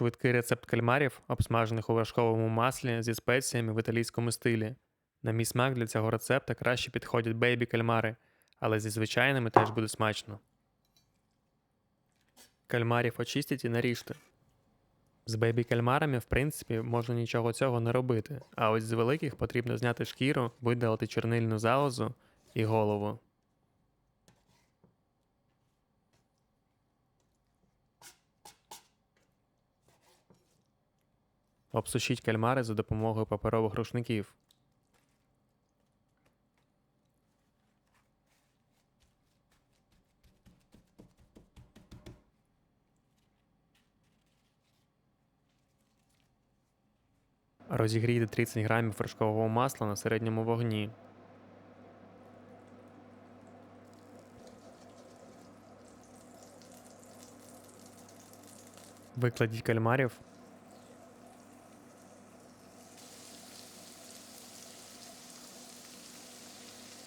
Швидкий рецепт кальмарів, обсмажених у вершковому маслі зі спеціями в італійському стилі. На мій смак для цього рецепта краще підходять бейбі кальмари, але зі звичайними теж буде смачно. Кальмарів очистіть і наріжте. З бейбі кальмарами, в принципі, можна нічого цього не робити, а ось з великих потрібно зняти шкіру, видалити чорнильну залозу і голову. Обсушіть кальмари за допомогою паперових рушників. Розігрійте 30 грамів вершкового масла на середньому вогні. Викладіть кальмарів.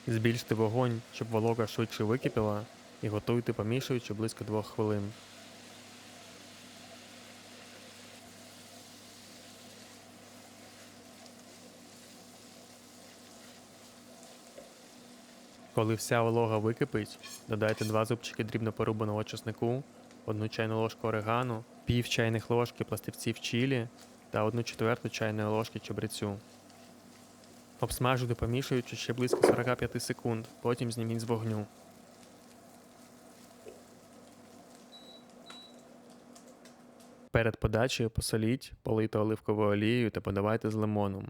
Збільште вогонь, щоб волога швидше википіла, і готуйте помішуючи близько 2 хвилин. Коли вся волога википить, додайте 2 зубчики дрібно порубаного чеснику, 1 чайну ложку орегану, пів чайних ложки пластивців чилі та 1 четверту чайної ложки чабрецю. Обсмажуйте помішуючи ще близько 45 секунд, потім зніміть з вогню. Перед подачею посоліть, полийте оливковою олією та подавайте з лимоном.